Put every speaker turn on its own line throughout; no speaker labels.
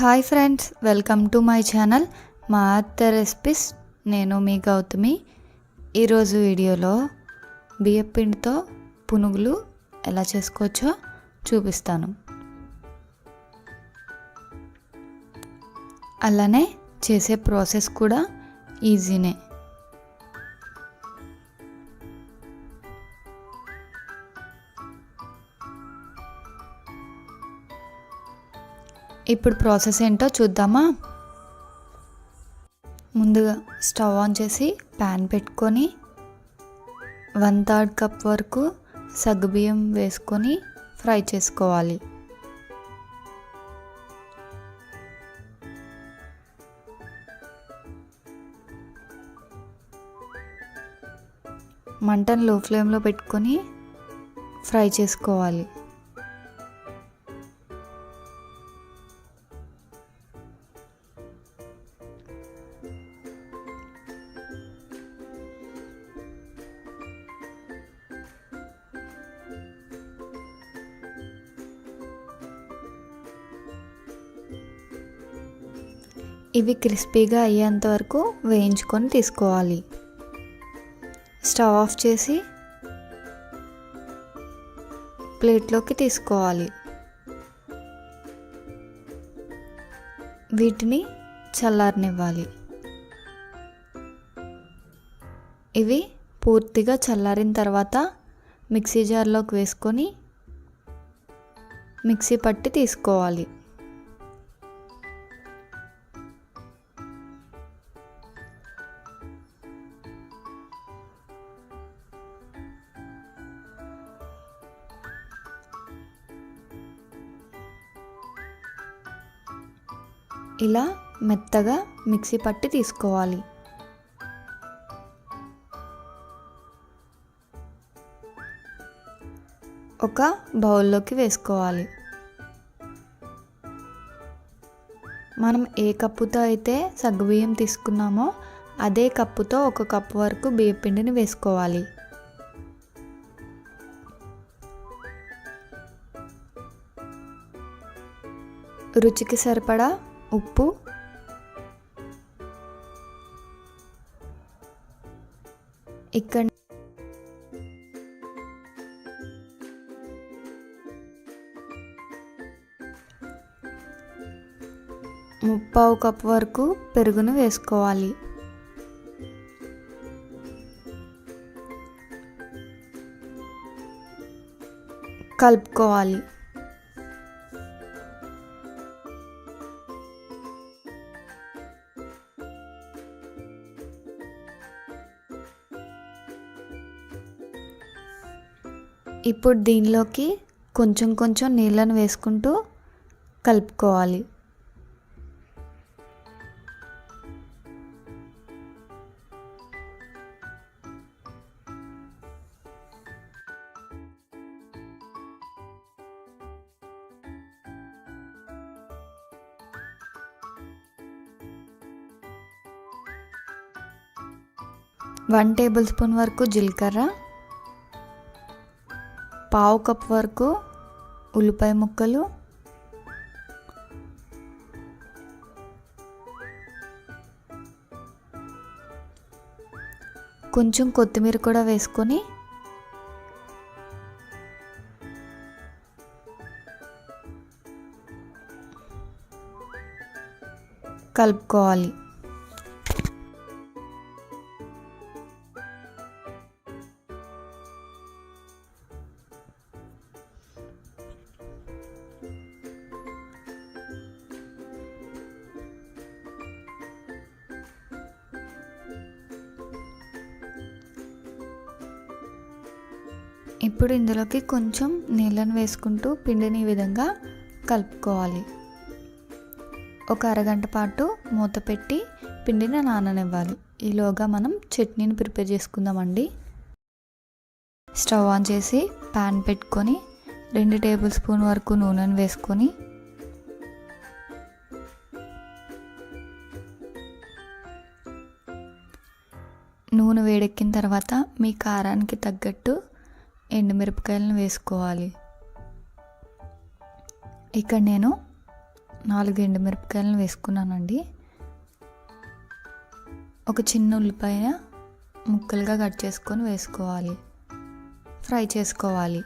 Hi friends welcome to my channel. మా అత్త recipes నేను మీ గౌతమి. ఈరోజు వీడియోలో బియ్యం పిండితో పునుగులు ఎలా చేసుకోవచ్చో చూపిస్తాను. అలానే చేసే ప్రాసెస్ కూడా ఈజీనే. ఇప్పుడు ప్రాసెస్ ఏంటో చూద్దామా? ముందుగా స్టవ్ ఆన్ చేసి ప్యాన్ పెట్టుకొని వన్ థర్డ్ కప్ వరకు సగ్గుబియ్యం వేసుకొని ఫ్రై చేసుకోవాలి. మంటను లో ఫ్లేమ్లో పెట్టుకొని ఫ్రై చేసుకోవాలి. ఇవి క్రిస్పీగా అయ్యేంత వరకు వేయించుకొని తీసుకోవాలి. స్టవ్ ఆఫ్ చేసి ప్లేట్లోకి తీసుకోవాలి. వీటిని చల్లారనివ్వాలి. ఇవి పూర్తిగా చల్లారిన తర్వాత మిక్సీ జార్లోకి వేసుకొని మిక్సీ పట్టి తీసుకోవాలి. ఇలా మెత్తగా మిక్సీ పట్టి తీసుకోవాలి. ఒక బౌల్లోకి వేసుకోవాలి. మనం ఏ కప్పుతో అయితే సగ్గుబియ్యం తీసుకున్నామో అదే కప్పుతో ఒక కప్పు వరకు బియ్యం పిండిని వేసుకోవాలి. రుచికి సరిపడా ఉప్పు. ఇక్కడ ముప్పావు కప్పు వరకు పెరుగును వేసుకోవాలి. కలుపుకోవాలి. ఇప్పుడు దీనిలోకి కొంచెం కొంచెం నీళ్ళను వేసుకుంటూ కలుపుకోవాలి. వన్ టేబుల్ స్పూన్ వరకు జీలకర్ర పావు కప్ వరకు ఉల్లిపాయ ముక్కలు. కొంచెం కొత్తిమీర కూడా వేసుకొని కలుపుకోవాలి. ఇప్పుడు ఇందులోకి కొంచెం నీళ్ళను వేసుకుంటూ పిండిని ఈ విధంగా కలుపుకోవాలి. ఒక అరగంట పాటు మూత పెట్టి పిండిని నాననివ్వాలి. ఈలోగా మనం చట్నీని ప్రిపేర్ చేసుకుందామండి. స్టవ్ ఆన్ చేసి ప్యాన్ పెట్టుకొని రెండు టేబుల్ స్పూన్ వరకు నూనెను వేసుకొని నూనె వేడెక్కిన తర్వాత మీ కారానికి తగ్గట్టు ఎండుమిరపకాయలను వేసుకోవాలి. ఇక్కడ నేను నాలుగు ఎండుమిరపకాయలను వేసుకున్నానండి. ఒక చిన్న ఉల్లిపాయ ముక్కలుగా కట్ చేసుకొని వేసుకోవాలి. ఫ్రై చేసుకోవాలి.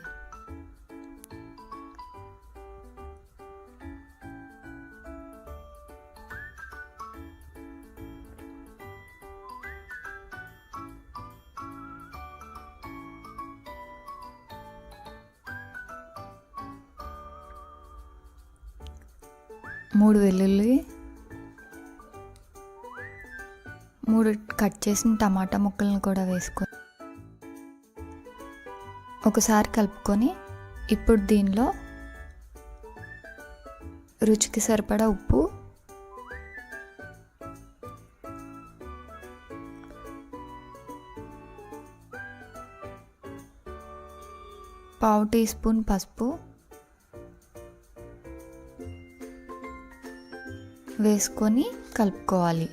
మూడు వెల్లుల్లి మూడు కట్ చేసిన టమాటా ముక్కలను కూడా వేసుకొని ఒకసారి కలుపుకొని ఇప్పుడు దీనిలో రుచికి సరిపడా ఉప్పు పావు టీ స్పూన్ పసుపు వేసుకొని కలుపుకోవాలి.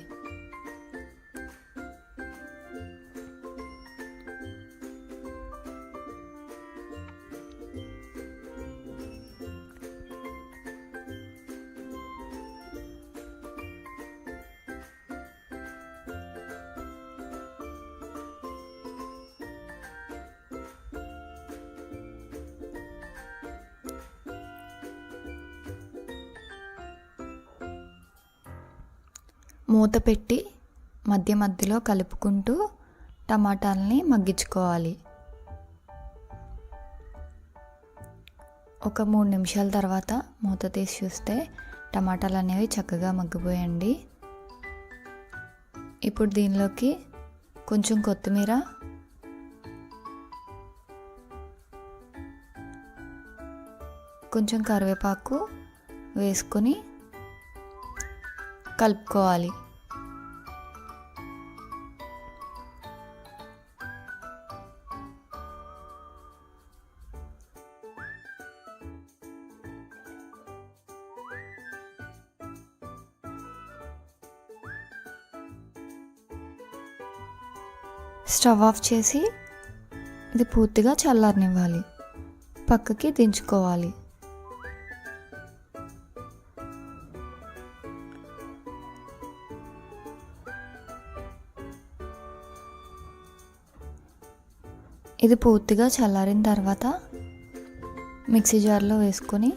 మూత పెట్టి మధ్య మధ్యలో కలుపుకుంటూ టమాటాలని మగ్గించుకోవాలి. ఒక మూడు నిమిషాల తర్వాత మూత తీసి చూస్తే టమాటాలు అనేవి చక్కగా మగ్గిపోయండి. ఇప్పుడు దీనిలోకి కొంచెం కొత్తిమీర కొంచెం కరివేపాకు వేసుకొని కలుపుకోవాలి. స్టవ్ ఆఫ్ చేసి ఇది పూర్తిగా చల్లారనివ్వాలి. పక్కకి దించుకోవాలి. ఇది పూర్తిగా చల్లారిన తర్వాత మిక్సీ జార్లో వేసుకొని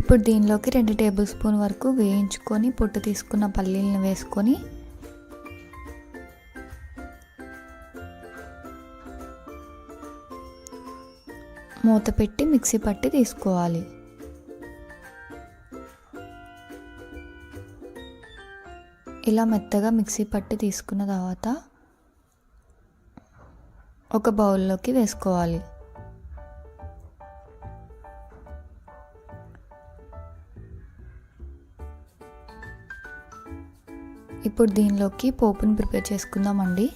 ఇప్పుడు దీనిలోకి రెండు టేబుల్ స్పూన్ వరకు వేయించుకొని పొట్టు తీసుకున్న పల్లీలను వేసుకొని మూత పెట్టి మిక్సీ పట్టి తీసుకోవాలి. ఇలా మెత్తగా మిక్సీ పట్టి తీసుకున్న తర్వాత ఒక బౌల్లోకి వేసుకోవాలి. ఇప్పుడు దీనిలోకి పోపుని ప్రిపేర్ చేసుకుందామండి.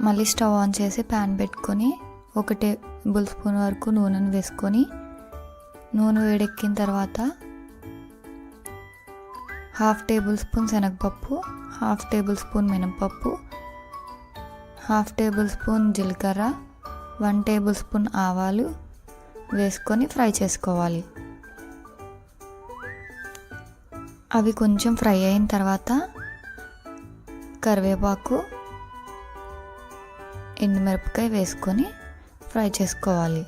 మళ్ళీ స్టవ్ ఆన్ చేసి ప్యాన్ పెట్టుకొని ఒక టేబుల్ స్పూన్ వరకు నూనెను వేసుకొని నూనె వేడెక్కిన తర్వాత హాఫ్ టేబుల్ స్పూన్ శనగపప్పు హాఫ్ టేబుల్ స్పూన్ మినపప్పు హాఫ్ టేబుల్ స్పూన్ జీలకర్ర వన్ టేబుల్ స్పూన్ ఆవాలు వేసుకొని ఫ్రై చేసుకోవాలి. అవి కొంచెం ఫ్రై అయిన తర్వాత కరివేపాకు ఎండుమిరపకాయ వేసుకొని ఫ్రై చేసుకోవాలి.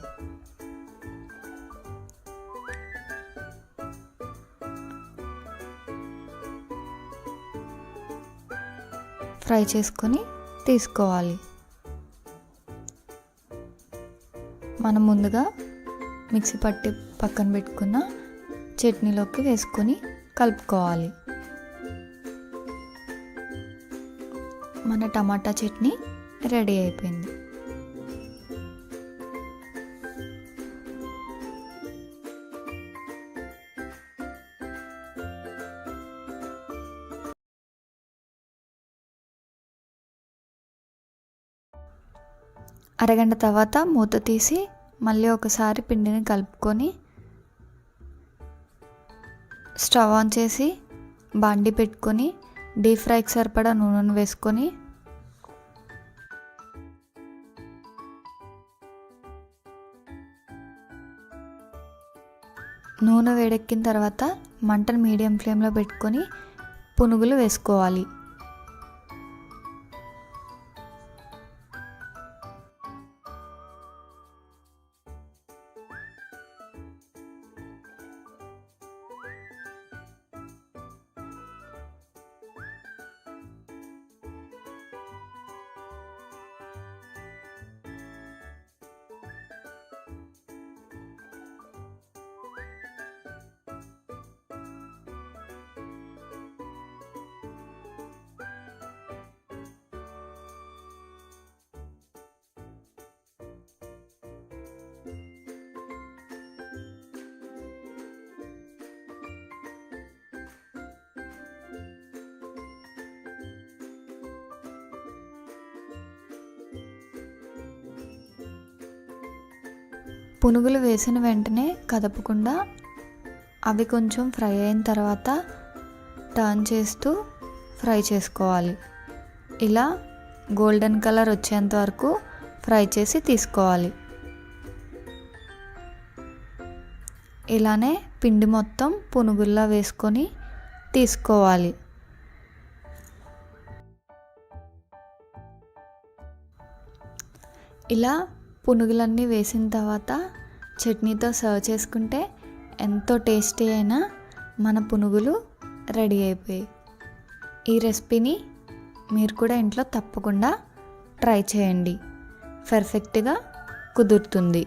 ఫ్రై చేసుకొని తీసుకోవాలి. మనం ముందుగా మిక్సీ పట్టి పక్కన పెట్టుకున్న చట్నీలోకి వేసుకొని కలుపుకోవాలి. మన టమాటా చట్నీ రెడీ అయిపోయింది. అరగంట తర్వాత మూత తీసి మళ్ళీ ఒకసారి పిండిని కలుపుకొని స్టవ్ ఆన్ చేసి బాండి పెట్టుకొని డీప్ ఫ్రైకి సరిపడా నూనెను వేసుకొని నూనె వేడెక్కిన తర్వాత మంటను మీడియం ఫ్లేమ్లో పెట్టుకొని పునుగులు వేసుకోవాలి. పునుగులు వేసిన వెంటనే కదపకుండా అవి కొంచెం ఫ్రై అయిన తర్వాత టర్న్ చేస్తూ ఫ్రై చేసుకోవాలి. ఇలా గోల్డెన్ కలర్ వచ్చేంత వరకు ఫ్రై చేసి తీసుకోవాలి. ఇలానే పిండి మొత్తం పునుగుల్లా వేసుకొని తీసుకోవాలి. ఇలా పునుగులన్నీ వేసిన తర్వాత చట్నీతో సర్వ్ చేసుకుంటే ఎంతో టేస్టీ అయిన మన పునుగులు రెడీ అయిపోయాయి ఈ రెసిపీని మీరు కూడా ఇంట్లో తప్పకుండా ట్రై చేయండి. పర్ఫెక్ట్గా కుదురుతుంది.